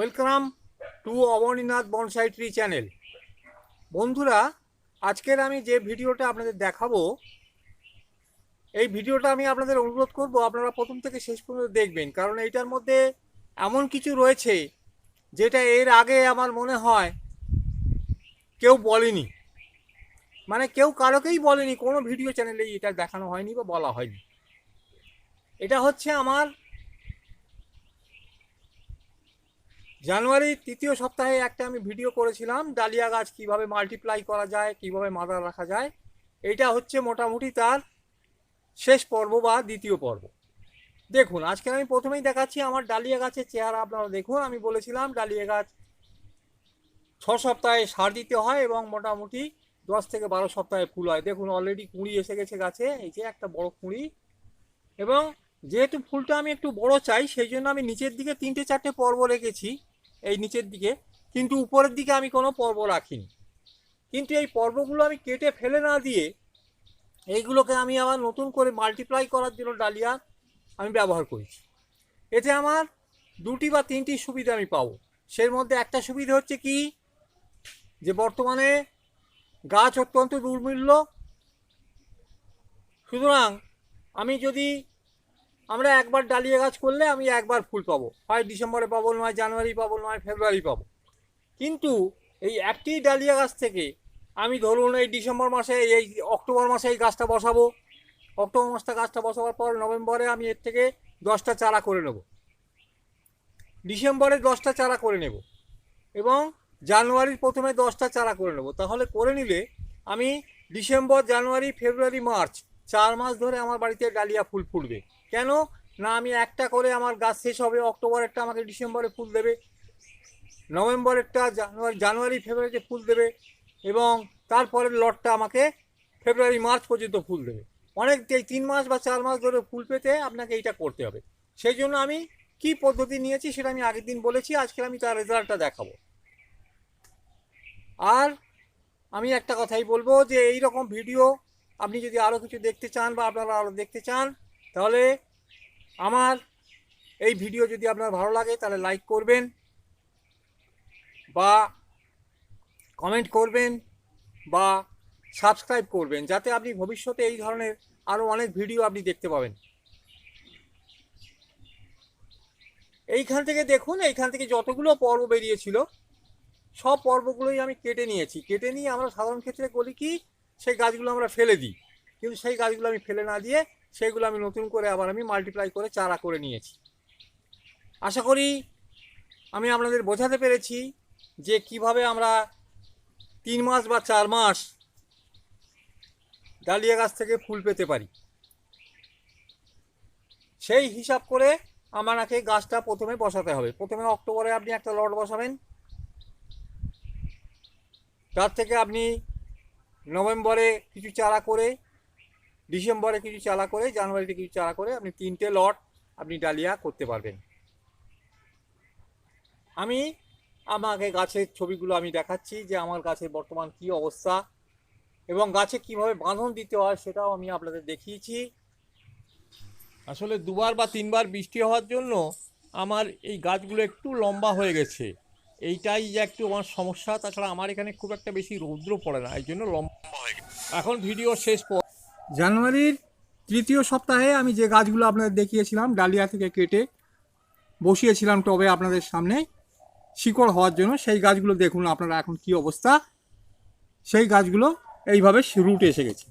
Welcome to Abaninath bonsai tree channel. বন্ধুরা, আজকের আমি যে ভিডিওটা আপনাদের দেখাবো, এই ভিডিওটা আমি আপনাদের অনুরোধ করব আপনারা প্রথম থেকে শেষ পর্যন্ত দেখবেন, কারণ এইটার মধ্যে এমন কিছু রয়েছে যেটা এর আগে আমার মনে হয় কেউ বলেনি। মানে কেউ কারোকেই বলেনি, কোনো ভিডিও চ্যানেলেই এটা দেখানো হয়নি বা বলা হয়নি। এটা হচ্ছে আমার জানুয়ারির তৃতীয় সপ্তাহে একটা আমি ভিডিও করেছিলাম, ডালিয়া গাছ কীভাবে মাল্টিপ্লাই করা যায়, কীভাবে মাদার রাখা যায়। এইটা হচ্ছে মোটামুটি তার শেষ পর্ব বা দ্বিতীয় পর্ব। দেখুন, আজকে আমি প্রথমেই দেখাচ্ছি আমার ডালিয়া গাছের চেহারা, আপনারা দেখুন, আমি বলেছিলাম ডালিয়া গাছ ছ সপ্তাহে সার দিতে হয় এবং মোটামুটি দশ থেকে বারো সপ্তাহে ফুল হয়। দেখুন অলরেডি কুঁড়ি এসে গেছে গাছে, এই যে একটা বড় কুঁড়ি। এবং যেহেতু ফুলটা আমি একটু বড় চাই, সেই জন্য আমি নিচের দিকে তিনটে চারটে পর্ব রেখেছি। এই নিচের দিকে, কিন্তু উপরের দিকে আমি কোনো পর্ব রাখিনি। কিন্তু এই পর্বগুলো আমি কেটে ফেলে না দিয়ে এইগুলোকে আমি আবার নতুন করে মাল্টিপ্লাই করার জন্য ডালিয়া আমি ব্যবহার করেছি। এতে আমার দুটি বা তিনটি সুবিধা আমি পাবো। সেই মধ্যে একটা সুবিধা হচ্ছে কি? যে বর্তমানে গাছ অত্যন্ত দুর্মূল্য। সুতরাং আমি যদি আমরা একবার ডালিয়া গাছ করলে আমি একবার ফুল পাবো। হয় ডিসেম্বরে পাবো, নয় জানুয়ারি পাবো, নয় ফেব্রুয়ারি পাবো। কিন্তু এই একটি ডালিয়া গাছ থেকে আমি ধরুন এই ডিসেম্বর মাসে, এই অক্টোবর মাসে এই গাছটা বসাবো। অক্টোবর মাসটা গাছটা বসাবার পর নভেম্বরে আমি এর থেকে দশটা চারা করে নেব। ডিসেম্বরে দশটা চারা করে নেব এবং জানুয়ারির প্রথমে দশটা চারা করে নেব। তাহলে করে নিলে আমি ডিসেম্বর, জানুয়ারি, ফেব্রুয়ারি, মার্চ চার মাস ধরে আমার বাড়িতে ডালিয়া ফুল ফুটবে। কেন? না, আমি একটা করে আমার গাছ শেষ হবে, অক্টোবরেরটা আমাকে ডিসেম্বরে ফুল দেবে। নভেম্বরেরটা জানুয়ারি জানুয়ারি, ফেব্রুয়ারিতে ফুল দেবে এবং তারপরের লটটা আমাকে ফেব্রুয়ারি, মার্চ পর্যন্ত ফুল দেবে। অনেক তিন মাস বা চার মাস ধরে ফুল পেতে আপনাকে এইটা করতে হবে। সেই জন্য আমি কি পদ্ধতি নিয়েছি সেটা আমি আগের দিন বলেছি, আজকে আমি তার রেজাল্টটা দেখাবো। আর আমি একটা কথাই বলব যে এই রকম ভিডিও আপনি যদি আরও কিছু দেখতে চান বা আপনারা আরও দেখতে চান তাহলে আমার এই ভিডিও যদি আপনার ভালো লাগে, তাহলে লাইক করবেন বা কমেন্ট করবেন বা সাবস্ক্রাইব করবেন, যাতে আপনি ভবিষ্যতে এই ধরনের আরও অনেক ভিডিও আপনি দেখতে পাবেন। এইখান থেকে দেখুন, এইখান থেকে যতগুলো পর্ব বেরিয়েছিল, সব পর্বগুলোই আমি কেটে নিয়েছি। কেটে নিয়ে আমরা সাধারণ ক্ষেত্রে বলি কি, সেই গাছগুলো আমরা ফেলে দিই। কিন্তু সেই গাছগুলো আমি ফেলে না দিয়ে সেইগুলো আমি নতুন করে আবার আমি মাল্টিপ্লাই করে চারা করে নিয়েছি। আশা করি আমি আপনাদের বোঝাতে পেরেছি যে কীভাবে আমরা তিন মাস বা চার মাস ডালিয়া গাছ থেকে ফুল পেতে পারি। সেই হিসাব করে আমাকে গাছটা প্রথমে বসাতে হবে। প্রথমে অক্টোবরে আপনি একটা লট বসাবেন। তার থেকে আপনি নভেম্বরে কিছু চারা করে ডিসেম্বরে কিছু চারা করে, জানুয়ারিতে কিছু চারা করে আপনি তিনটে লট আপনি ডালিয়া করতে পারবেন। আমি আমাকে গাছের ছবিগুলো আমি দেখাচ্ছি যে আমার গাছের বর্তমান কি অবস্থা এবং গাছে কীভাবে বাঁধন দিতে হয় সেটাও আমি আপনাদের দেখিয়েছি। আসলে দুবার বা তিনবার বৃষ্টি হওয়ার জন্য আমার এই গাছগুলো একটু লম্বা হয়ে গেছে। এইটাই যে একটু আমার সমস্যা, তাছাড়া আমার এখানে খুব একটা বেশি রৌদ্র পড়ে না, এই জন্য লম্বা হয়ে গেছে। এখন ভিডিও শেষ পর জানুয়ারির তৃতীয় সপ্তাহে আমি যে গাছগুলো আপনাদের দেখিয়েছিলাম, ডালিয়া থেকে কেটে বসিয়েছিলাম টবে আপনাদের সামনে শিকড় হওয়ার জন্য, সেই গাছগুলো দেখুন আপনারা এখন কি অবস্থা। সেই গাছগুলো এইভাবে রুট এসে গেছে।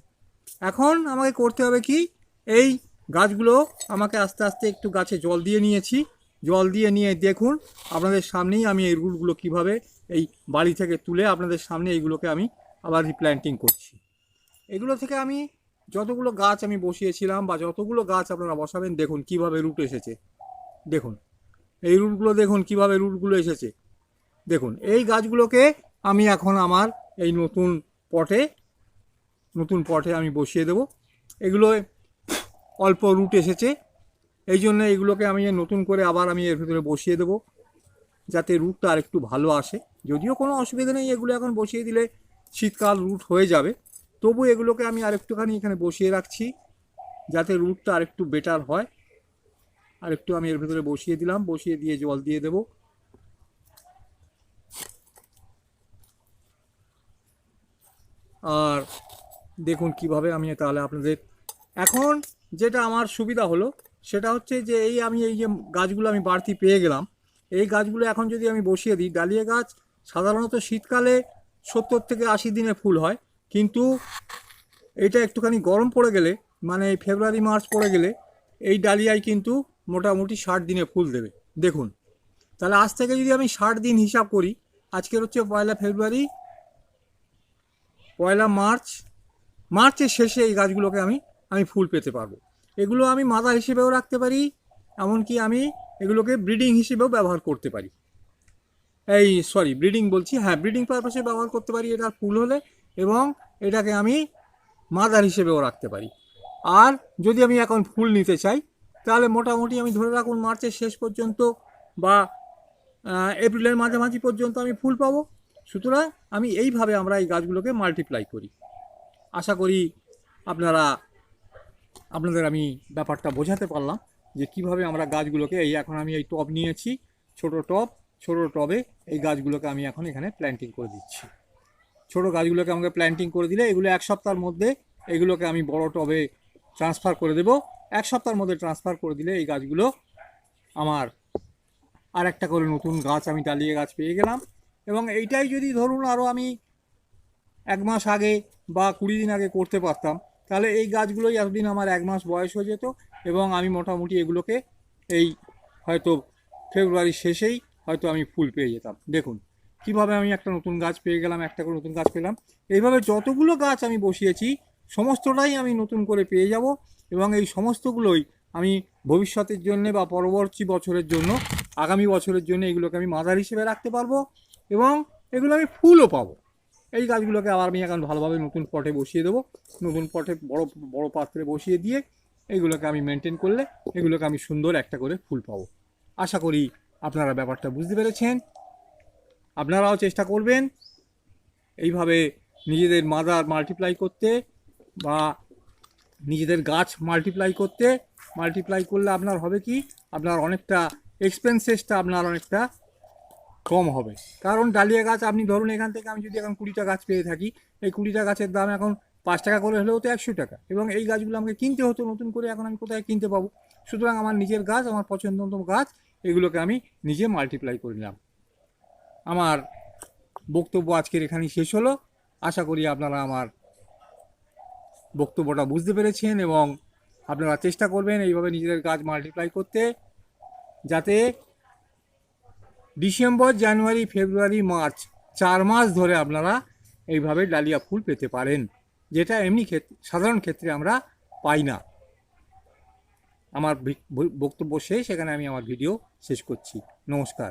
এখন আমাকে করতে হবে কি, এই গাছগুলো আমাকে আস্তে আস্তে একটু গাছে জল দিয়ে নিয়েছি। জল দিয়ে নিয়ে দেখুন আপনাদের সামনেই আমি এই রুটগুলো কীভাবে এই বাড়ি থেকে তুলে আপনাদের সামনে এইগুলোকে আমি আবার রিপ্ল্যান্টিং করছি। এগুলো থেকে আমি যতগুলো গাছ আমি বসিয়েছিলাম বা যতগুলো গাছ আপনারা বসাবেন, দেখুন কীভাবে রুট এসেছে। দেখুন, এই রুটগুলো দেখুন কীভাবে রুটগুলো এসেছে। দেখুন, এই গাছগুলোকে আমি এখন আমার এই নতুন পটে নতুন পটে আমি বসিয়ে দেব। এগুলো অল্প রুট এসেছে। এই জন্য এগুলোকে আমি নতুন করে আবার আমি এর ভিতরে বসিয়ে দেব, যাতে রুটটা আর একটু ভালো আসে। যদিও কোনো অসুবিধা নেই, এগুলো এখন বসিয়ে দিলে শীতকাল রুট হয়ে যাবে। তবু এগুলোকে আমি আরেকটুখানি এখানে বসিয়ে রাখছি, যাতে রুটটা আরেকটু বেটার হয়। আরেকটু আমি এর ভেতরে বসিয়ে দিলাম, বসিয়ে দিয়ে জল দিয়ে দেব। আর দেখুন কীভাবে আমি তাহলে আপনাদের, এখন যেটা আমার সুবিধা হলো, সেটা হচ্ছে যে এই আমি এই যে গাছগুলো আমি বাড়তি পেয়ে গেলাম, এই গাছগুলো এখন যদি আমি বসিয়ে দিই, ডালিয়া গাছ সাধারণত শীতকালে সত্তর থেকে আশি দিনে ফুল হয় কিন্তু এটা একটুখানি গরম পড়ে গেলে মানে ফেব্রুয়ারি, মার্চ পড়ে গেলে এই ডালিয়ায় কিন্তু মোটামুটি ষাট দিনে ফুল দেবে। দেখুন, তাহলে আজ থেকে যদি আমি ষাট দিন হিসাব করি, আজকের হচ্ছে পয়লা ফেব্রুয়ারি, পয়লা মার্চ, মার্চের শেষে এই গাছগুলোকে আমি আমি ফুল পেতে পারব। এগুলো আমি মাদার হিসেবেও রাখতে পারি, এমনকি আমি এগুলোকে ব্রিডিং হিসেবেও ব্যবহার করতে পারি। এই, সরি, ব্রিডিং বলছি হ্যাঁ ব্রিডিং পারপাসে ব্যবহার করতে পারি, এটা ফুল হলে। এবং এটাকে আমি মাদার হিসেবেও রাখতে পারি। আর যদি আমি এখন ফুল নিতে চাই, তাহলে মোটামুটি আমি ধরে রাখুন মার্চের শেষ পর্যন্ত বা এপ্রিলের মাঝামাঝি পর্যন্ত আমি ফুল পাবো। সুতরাং আমি এইভাবে আমরা এই গাছগুলোকে মাল্টিপ্লাই করি। আশা করি আপনারা, আপনাদের আমি ব্যাপারটা বোঝাতে পারলাম যে কীভাবে আমরা গাছগুলোকে, এই এখন আমি এই টব নিয়েছি, ছোট টব, ছোট টবে এই গাছগুলোকে আমি এখন এখানে প্ল্যান্টিং করে দিচ্ছি। ছোট গাছগুলোকে আমাকে প্ল্যান্টিং করে দিলে এগুলো এক সপ্তাহের মধ্যে এগুলোকে আমি বড় টবে ট্রান্সফার করে দেব। এক সপ্তাহের মধ্যে ট্রান্সফার করে দিলে এই গাছগুলো আমার আর একটা করে নতুন গাছ আমি ডালিয়ে গাছ পেয়ে গেলাম। এবং এইটাই যদি ধরুন আরও আমি এক মাস আগে বা কুড়ি দিন আগে করতে পারতাম, তাহলে এই গাছগুলোই এতদিন আমার এক মাস বয়স হয়ে যেত এবং আমি মোটামুটি এগুলোকে এই হয়তো ফেব্রুয়ারির শেষেই হয়তো আমি ফুল পেয়ে যেতাম। দেখুন। কীভাবে আমি একটা নতুন গাছ পেয়ে গেলাম, একটা করে নতুন গাছ পেলাম এইভাবে যতগুলো গাছ আমি বসিয়েছি, সমস্তটাই আমি নতুন করে পেয়ে যাব এবং এই সমস্তগুলোই আমি ভবিষ্যতের জন্য বা পরবর্তী বছরের জন্য, আগামী বছরের জন্য এগুলোকে আমি মাদার হিসেবে রাখতে পারব এবং এগুলো আমি ফুলও পাবো। এই গাছগুলোকে আবার আমি এখন ভালোভাবে নতুন পটে বসিয়ে দেবো। নতুন পটে বড় বড় পাত্রে বসিয়ে দিয়ে এইগুলোকে আমি মেনটেন করলে এগুলোকে আমি সুন্দর একটা করে ফুল পাবো। আশা করি আপনারা ব্যাপারটা বুঝতে পেরেছেন। আপনারাও চেষ্টা করবেন এইভাবে নিজেদের মাদার মাল্টিপ্লাই করতে বা নিজেদের গাছ মাল্টিপ্লাই করতে। মাল্টিপ্লাই করলে আপনার হবে কি? আপনার অনেকটা এক্সপেন্সেসটা আপনার অনেকটা কম হবে। কারণ ডালিয়া গাছ আপনি ধরুন এখান থেকে আমি যদি এখন কুড়িটা গাছ পেয়ে থাকি, এই কুড়িটা গাছের দাম এখন পাঁচ টাকা করে হলেও তো একশো টাকা। এবং এই গাছগুলো আমাকে কিনতে হতো, নতুন করে এখন আমি কোথায় কিনতে পাবো? সুতরাং আমার নিজের গাছ, আমার পছন্দমতো গাছ, এগুলোকে আমি নিজে মাল্টিপ্লাই করে নিলাম। আমার বক্তব্য আজকের এখানেই শেষ হলো। আশা করি আপনারা আমার বক্তব্যটা বুঝতে পেরেছেন এবং আপনারা চেষ্টা করবেন এইভাবে নিজেদের গাছ মাল্টিপ্লাই করতে যাতে ডিসেম্বর, জানুয়ারি, ফেব্রুয়ারি, মার্চ চার মাস ধরে আপনারা এইভাবে ডালিয়া ফুল পেতে পারেন, যেটা এমনি ক্ষেত্রে সাধারণ ক্ষেত্রে আমরা পাই না। আমার বক্তব্য শেষ, এখানে আমি আমার ভিডিও শেষ করছি। নমস্কার।